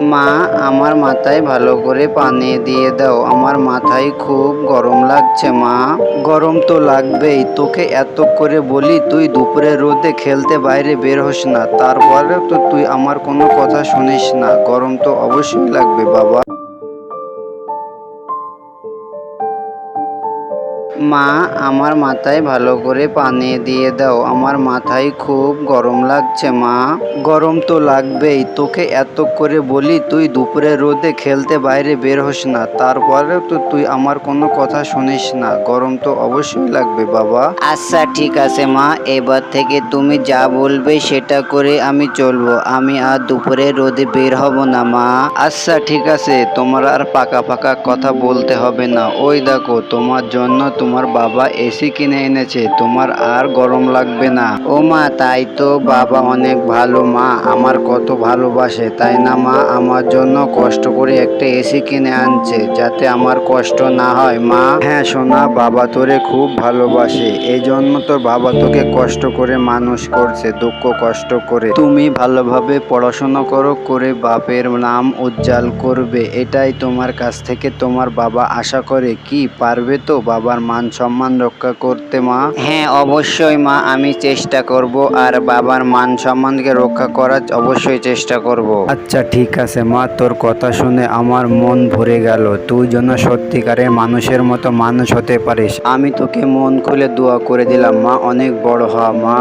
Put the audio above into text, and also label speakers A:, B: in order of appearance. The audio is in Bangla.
A: মা, আমার মাথায় ভালো করে পানি দিয়ে দাও। আমার মাথায় খুব গরম লাগছে, মা। গরম তো লাগবেই। তোকে এত করে বলি, তুই দুপুরে রোদে খেলতে বাইরে বের হোস না। তারপরে তো তুই আমার কোনো কথা শুনিস না। গরম তো অবশ্যই লাগবে, বাবা। মা আমার মাথায় ভালো করে পানি দিয়ে দাও। আমার মাথায় খুব গরম লাগছে মা। গরম তো লাগবেই। তোকে এত করে বলি তুই দুপুরে রোদে খেলতে বাইরে বের হোস না। তারপরে তো তুই আমার কোনো কথা শুনিস না। গরম তো অবশ্যই লাগবে বাবা। আচ্ছা ঠিক আছে মা। এবার থেকে তুমি যা বলবে সেটা করে আমি চলবো। আমি আর দুপুরে রোদে বের হব না মা। আচ্ছা ঠিক আছে। তোমার আর পাকা পাকা কথা বলতে হবে না। ওই দেখো তোমার জন্য তোমার বাবা এসি কিনে এনেছে, তোমার আর গরম লাগবে না। ও মা, তাই তো বাবা অনেক ভালো মা, আমার কত ভালোবাসে, তাই না মা? আমার জন্য কষ্ট করে একটা এসি কিনে আনছে, যাতে আমার কষ্ট না হয়। মা হ্যাঁ সোনা, বাবা তোরে খুব ভালোবাসে এই জন্য তোর বাবা তোকে কষ্ট করে মানুষ করছে, দুঃখ কষ্ট করে। তুমি ভালোভাবে পড়াশোনা করো, করে বাপের নাম উজ্জ্বল করবে, এটাই তোমার কাছ থেকে তোমার বাবা আশা করে। কি, পারবে তো বাবার মান সম্মান রক্ষা করতে মা। হ্যাঁ অবশ্যই মা আমি চেষ্টা করব আর বাবার মান সম্মানকে রক্ষা করার অবশ্যই চেষ্টা করব। আচ্ছা ঠিক আছে মা তোর কথা শুনে আমার মন ভরে গেল। তুই যেন সত্যিকারের মানুষের মতো মানুষ হতে পারিস। আমি তোকে মন খুলে দোয়া করে দিলাম মা অনেক বড় হওয়া মা।